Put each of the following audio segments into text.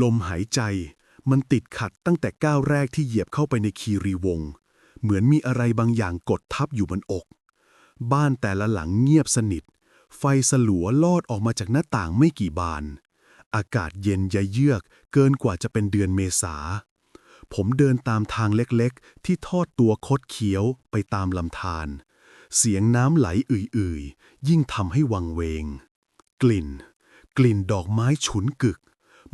ลมหายใจ มันติดขัดตั้งแต่ก้าวแรกที่เหยียบเข้าไปในคีรีวง เหมือนมีอะไรบางอย่างกดทับอยู่บนอก บ้านแต่ละหลังเงียบสนิท ไฟสลัวลอดออกมาจากหน้าต่างไม่กี่บาน อากาศเย็นยะเยือกเกินกว่าจะเป็นเดือนเมษา ผมเดินตามทางเล็กๆ ที่ทอดตัวคดเคี้ยวไปตามลำธารเสียงน้ำไหลอื่ยๆ ยิ่งทำให้วังเวง กลิ่น กลิ่นดอกไม้ฉุนกึก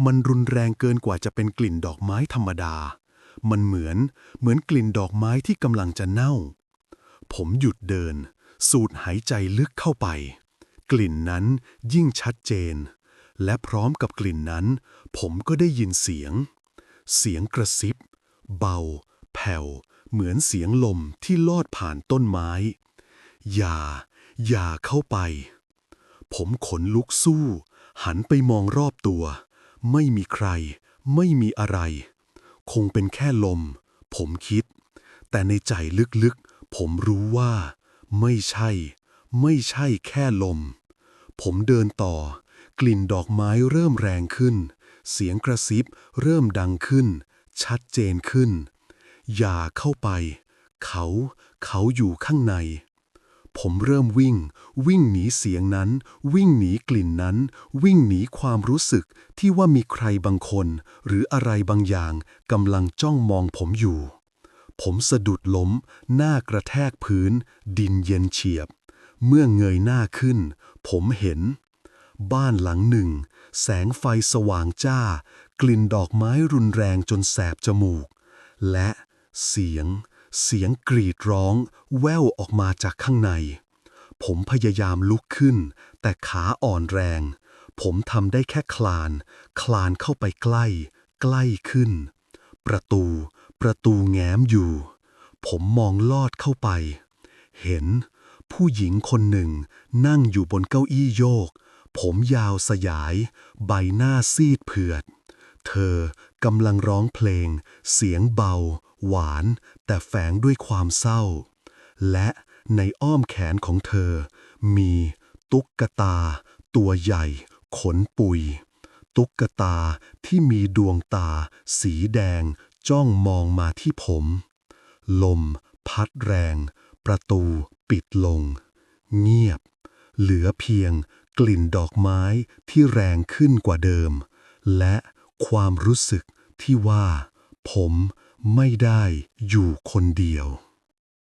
มันรุนแรงเกินกว่าจะเป็นกลิ่นดอกไม้ธรรมดา มันเหมือนเหมือนกลิ่นดอกไม้ที่กำลังจะเน่า ผมหยุดเดิน สูดหายใจลึกเข้าไป กลิ่นนั้นยิ่งชัดเจน และพร้อมกับกลิ่นนั้น ผมก็ได้ยินเสียง เสียงกระซิบ เบา แผ่ว เหมือนเสียงลมที่ลอดผ่านต้นไม้ อย่า อย่าเข้าไป ผมขนลุกสู้ หันไปมองรอบตัว ไม่มีใคร ไม่มีอะไร คงเป็นแค่ลม ผมคิด แต่ในใจลึกๆ ผมรู้ว่า ไม่ใช่ ไม่ใช่แค่ลม ผมเดินต่อ กลิ่นดอกไม้เริ่มแรงขึ้น เสียงกระซิบเริ่มดังขึ้น ชัดเจนขึ้น อย่าเข้าไป เขา เขาอยู่ข้างใน ผมเริ่มวิ่ง วิ่งหนีเสียงนั้น วิ่งหนีกลิ่นนั้น วิ่งหนีความรู้สึกที่ว่ามีใครบางคน หรืออะไรบางอย่างกำลังจ้องมองผมอยู่ ผมสะดุดล้ม หน้ากระแทกพื้น ดินเย็นเฉียบ เมื่อเงยหน้าขึ้น ผมเห็น บ้านหลังหนึ่ง แสงไฟสว่างจ้า กลิ่นดอกไม้รุนแรงจนแสบจมูก และเสียง เสียงกรีดร้องแว่วออกมาจากข้างใน ผมพยายามลุกขึ้น แต่ขาอ่อนแรง ผมทำได้แค่คลาน คลานเข้าไปใกล้ ใกล้ขึ้น ประตู ประตูแง้มอยู่ ผมมองลอดเข้าไป เห็น ผู้หญิงคนหนึ่ง นั่งอยู่บนเก้าอี้โยก ผมยาวสยาย ใบหน้าซีดเผือด เธอกำลังร้องเพลง เสียงเบา หวาน แต่แฝงด้วยความเศร้า และในอ้อมแขนของเธอ มีตุ๊กตา ตัวใหญ่ ขนปุย ตุ๊กตาที่มีดวงตา สีแดง จ้องมองมาที่ผม ลม พัดแรง ประตูปิดลง เงียบ เหลือเพียงกลิ่นดอกไม้ที่แรงขึ้นกว่าเดิม และ ความรู้สึกที่ว่าผมไม่ได้อยู่คนเดียว